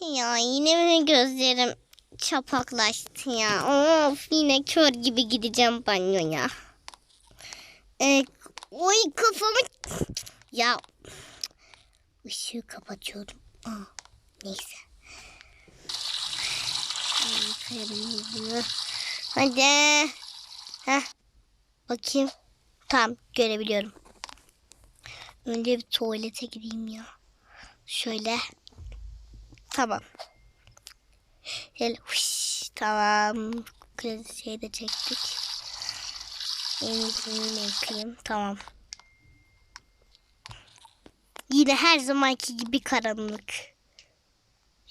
Ya yine mi gözlerim çapaklaştı ya? Of yine kör gibi gideceğim banyoya. Ee, oy kafamı... Ya ışığı kapatıyorum. Aa, neyse. Yıkayalım yüzümü. Hadi. Heh. Bakayım. Tamam görebiliyorum. Önce bir tuvalete gideyim ya. Şöyle. Tamam. Şöyle huş, tamam. Şeyi de çektik. Elimi yıkayayım. Tamam. Yine her zamanki gibi karanlık.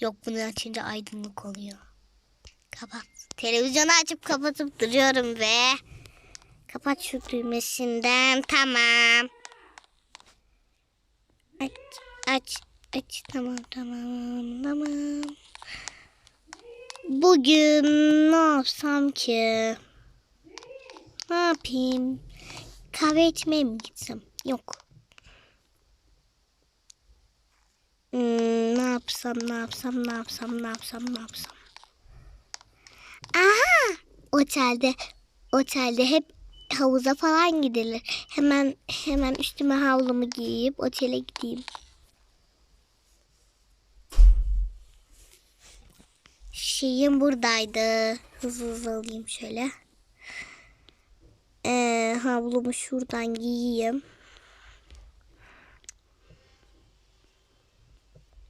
Yok bunu açınca aydınlık oluyor. Kapat. Televizyonu açıp kapatıp duruyorum ve kapat şu düğmesinden. Tamam. Aç, aç, aç. Tamam, tamam, tamam. Bugün ne yapsam ki? Ne yapayım? Kahve içmeye mi gitsem? Yok. Hmm, ne yapsam, ne yapsam, ne yapsam, ne yapsam, ne yapsam? Aha! Otelde, otelde hep havuza falan gidilir. Hemen hemen üstüme havlumu giyip otele gideyim. Şeyim buradaydı. Hızlı hızlı alayım şöyle. Ee, havlumu şuradan giyeyim.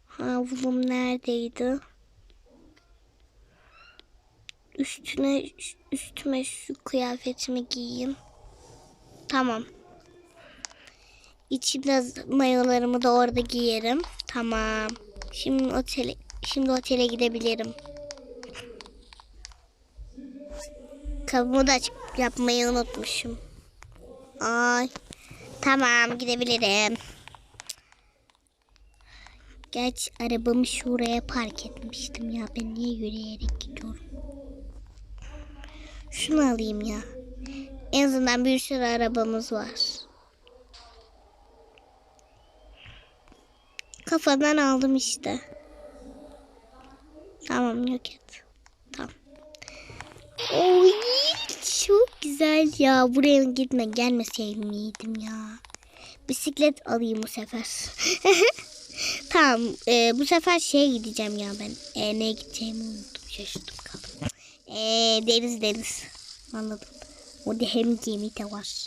Havlum neredeydi? Üstüne üstüme şu kıyafetimi giyeyim. Tamam. İçimde mayolarımı da orada giyerim. Tamam. Şimdi otele şimdi otele gidebilirim. Kabımı da açıp yapmayı unutmuşum. Ay. Tamam gidebilirim. Geç arabamı şuraya park etmiştim ya. Ben niye yürüyerek gidiyorum? Şunu alayım ya. En azından bir sürü arabamız var. Kafadan aldım işte. Tamam yok et. Tamam. Çok güzel ya. Buraya gitme gelmeseydim iyiydim ya. Bisiklet alayım bu sefer. tamam e, bu sefer şeye gideceğim ya ben. E, neye gideceğimi unuttum. Şaşırdım kaldım. E, deniz deniz. Anladım. Orada hem gemi de var.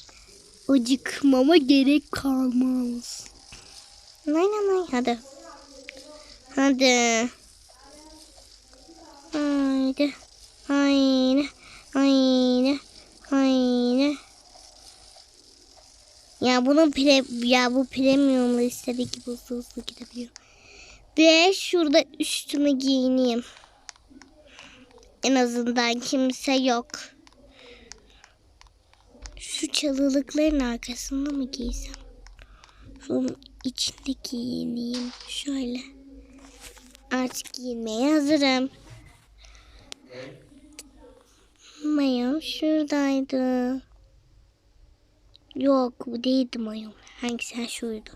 Acıkmama gerek kalmaz. Nay nay nay hadi. Hadi. Haydi. Haydi. Haydi. Haydi. Ya bunun pre ya bu premiumlu istediği gibi hızlı hızlı gidebiliyor. Ve şurada üstüme giyineyim. En azından kimse yok. Şu çalılıkların arkasında mı giysem? Şunun içinde giyineyim. Şöyle. Artık giyinmeye hazırım. Şuradaydı. Yok bu değildi mayom. Hangisi ha şuydu.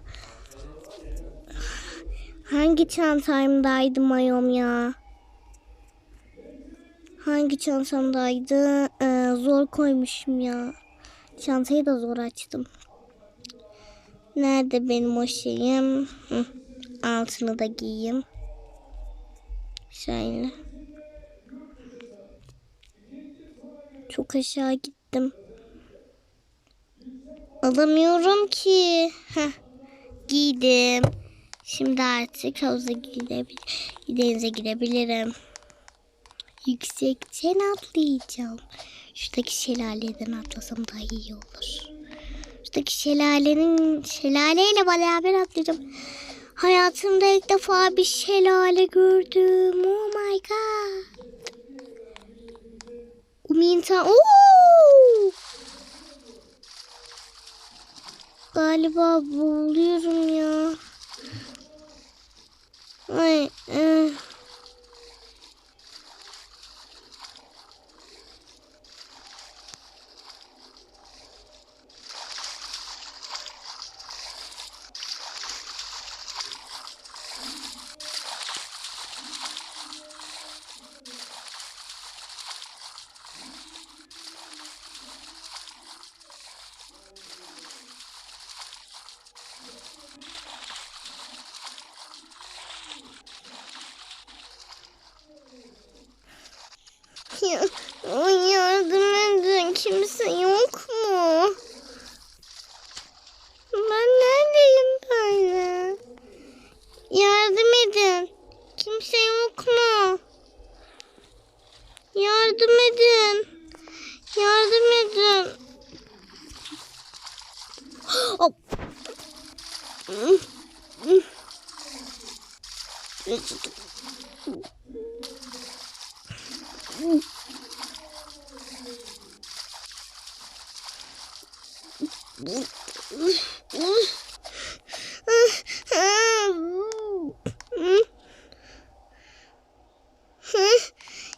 Hangi çantamdaydı mayom ya? Hangi çantamdaydı? Ee, zor koymuşum ya. Çantayı da zor açtım. Nerede benim o şeyim? Hı. Altını da giyeyim. Şöyle. Çok aşağı gittim. Alamıyorum ki. Heh. Giydim. Şimdi artık havuza gidebilir, denize girebilirim. Yüksekten atlayacağım. Şuradaki şelaleden atlasam daha iyi olur. Şuradaki şelalenin şelaleyle beraber atlayacağım. Hayatımda ilk defa bir şelale gördüm. Oh my god. Uminta. Oo! Galiba boğuluyorum ya. Ay, eh. Ya, ay yardım edin. Kimse yok mu? Ben neredeyim böyle? Yardım edin. Kimse yok mu? Yardım edin. Yardım edin. Hop.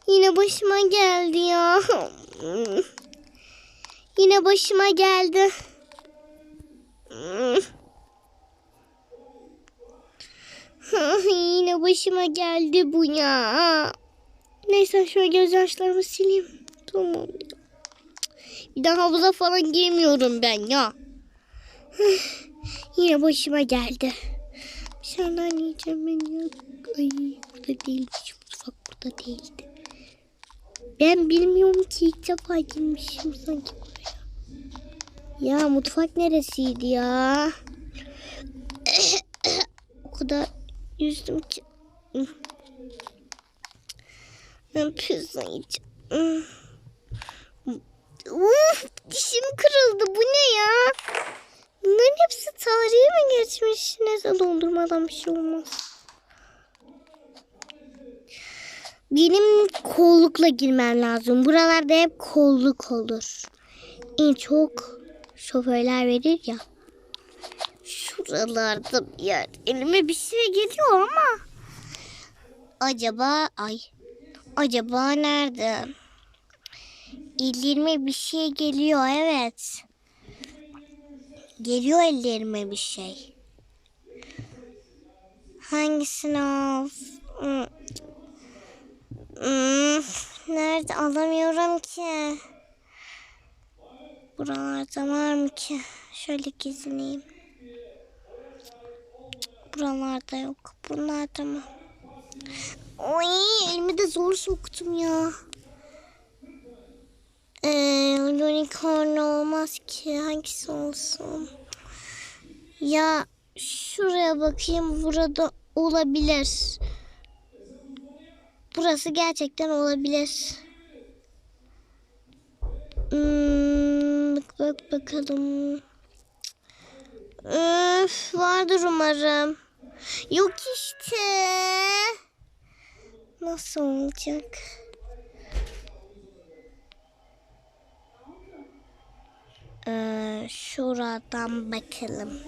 Yine başıma geldi ya. Yine başıma geldi. Yine başıma geldi bu ya. Neyse şöyle gözyaşlarımı sileyim. Tamam. Bir daha havuza falan girmiyorum ben ya. Yine başıma geldi. Bir şeyler yiyeceğim ben ya. Ay burada değilmiş. Mutfak burada değildi. Ben bilmiyorum ki ilk defa girmişim sanki buraya. Ya mutfak neresiydi ya? o kadar yüzdüm ki. Ben. Uf, dişim kırıldı. Bu ne ya? Bunların hepsi tarihe mi geçmiş? Neyse dondurmadan bir şey olmaz. Benim kollukla girmem lazım. Buralarda hep kolluk olur. En çok şoförler verir ya. Şuralarda bir yer. Elime bir şey geliyor ama. Acaba ay. Acaba nerede? Ellerime bir şey geliyor evet. Geliyor ellerime bir şey. Hangisini al? Hmm. Hmm, Nerede alamıyorum ki. Buralarda var mı ki? Şöyle gezineyim. Buralarda yok. Bunlarda mı? Oy elimi de zor soktum ya. Ee, unicorn olmaz ki. Hangisi olsun? Ya şuraya bakayım. Burada olabilir. Burası gerçekten olabilir. Hmm, bak, bak bakalım. Öf, vardır umarım. Yok işte. Nasıl olacak? Ee, şuradan bakalım.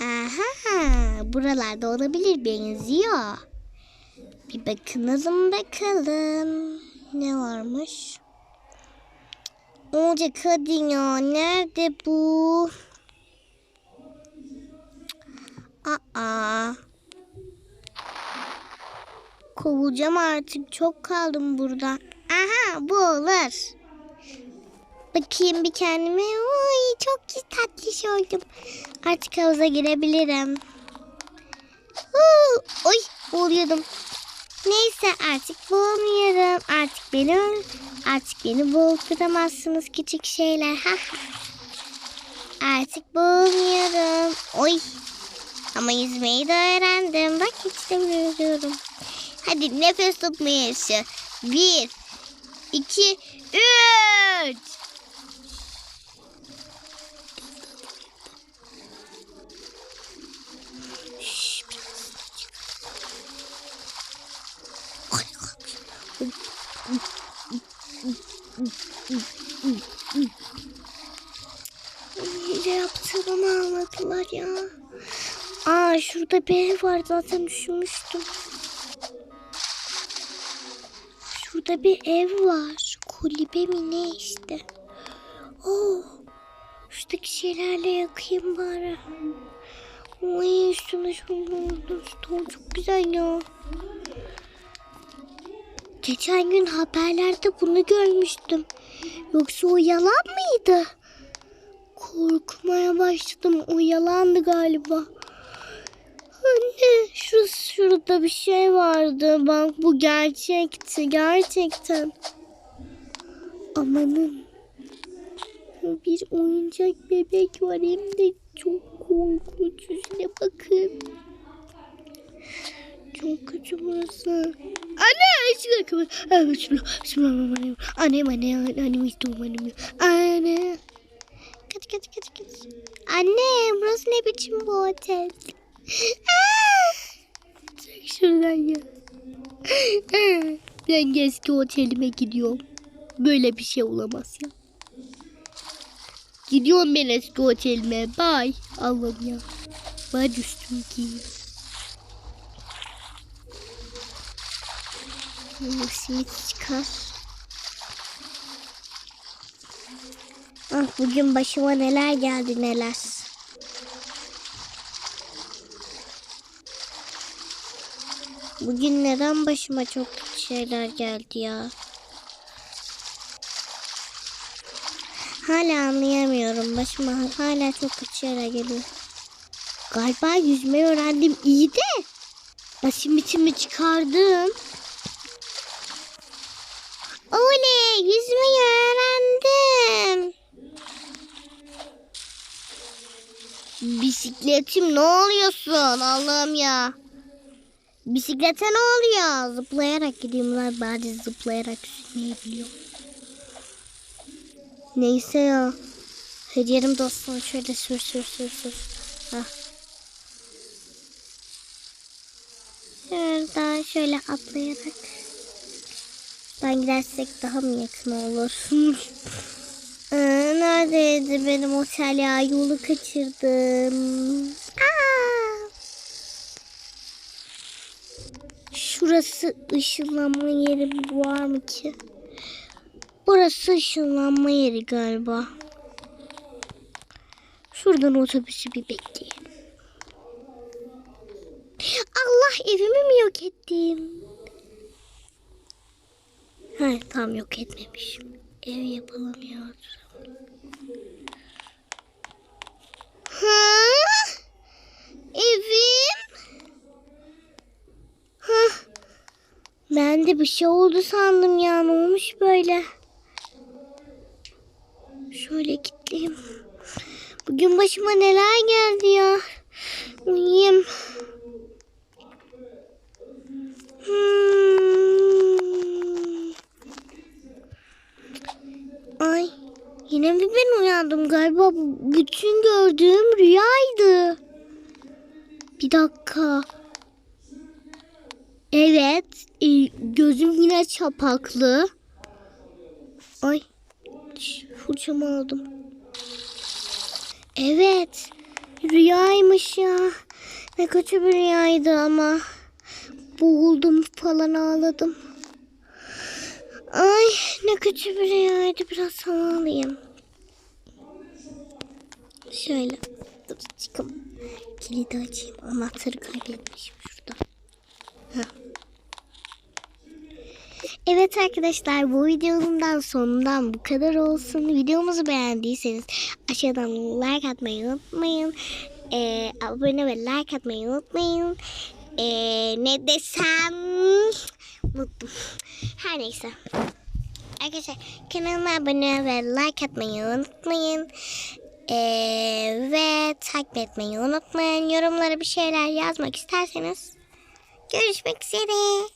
Aha, buralarda olabilir benziyor. Bir bakınalım bakalım. Ne varmış? Olacak hadi ya. Nerede bu? Aa. Kovulacağım artık. Çok kaldım burada. Aha bu olur. Bakayım bir kendime. Oy çok tatlış oldum. Artık havuza girebilirim. Huu, oy boğuluyordum. Neyse artık boğulmuyorum. Artık beni artık beni boğulturamazsınız küçük şeyler. Ha. Artık boğulmuyorum. Oy. Ama yüzmeyi de öğrendim. Bak hiç de yüzüyorum. Hadi nefes tutma yarışı. Bir, iki, üç. Hile yaptığımı anladılar ya. Aa şurada bir ev var zaten düşünmüştüm. Şurada bir ev var. Kulübe mi ne işte. Oh. Şuradaki şeylerle yakayım bari. Oy üstüme şunu çok güzel ya. Geçen gün haberlerde bunu görmüştüm. Yoksa o yalan mıydı? Korkmaya başladım. O yalandı galiba. Anne şurası şurada bir şey vardı. Bak bu gerçekti. Gerçekten. Amanın. Bir oyuncak bebek var hem de çok korkunç. Yüzüne bakın. Çok kötü burası. Anne! Şuna kapı. Evet şuna. Şuna annem. Annem anne. Annem istiyorum annem. Anne. Kaç kaç kaç kaç. Anne burası ne biçim bu otel? Çık şuradan ya. Ben eski otelime gidiyorum. Böyle bir şey olamaz ya. Gidiyorum ben eski otelime. Bye. Allah'ım ya. Ben üstümü giyeyim. Simit çıkar. Ah bugün başıma neler geldi neler. Bugün neden başıma çok şeyler geldi ya? Hala anlayamıyorum. Başıma hala çok kötü şeyler geliyor. Galiba yüzmeyi öğrendim iyi de. Basimitimi çıkardım. Oley yüzmeyi öğrendim. Bisikletim ne oluyorsun Allah'ım ya. Bisiklete ne oluyor? Zıplayarak gidiyorum lan. Bari zıplayarak yüzmeyi biliyorum. Neyse ya. Hediyelim dostum şöyle sür sür sür sür. Hah. Şuradan şöyle atlayarak. Ben gidersek daha mı yakın olur? Neredeydi benim otel ya? Yolu kaçırdım. Aa! Şurası ışınlanma yeri var mı ki? Burası ışınlanma yeri galiba. Şuradan otobüsü bir bekleyelim. Allah evimi mi yok ettim? Ha, tam yok etmemişim. Ev yapılamıyor. Ha? Evim? Ha? Ben de bir şey oldu sandım ya. Ne olmuş böyle? Şöyle gideyim. Bugün başıma neler geldi ya. Uyuyayım. Hmm. Ay yine mi ben uyandım galiba bütün gördüğüm rüyaydı. Bir dakika. Evet e, gözüm yine çapaklı. Ay fırçamı aldım. Evet rüyaymış ya. Ne kötü bir rüyaydı ama. Boğuldum falan ağladım. Ay ne kötü bir rüyaydı. Biraz hava alayım. Şöyle. Dur çıkım. Kilidi açayım. Anahtarı kaybetmişim şurada. Heh. Evet arkadaşlar bu videonun sonundan bu kadar olsun. Videomuzu beğendiyseniz aşağıdan like atmayı unutmayın. Ee, abone ve like atmayı unutmayın. Ee, ne desem unuttum. Her neyse. Arkadaşlar kanalıma abone ve like atmayı unutmayın. Ee, ve takip etmeyi unutmayın. Yorumlara bir şeyler yazmak isterseniz görüşmek üzere.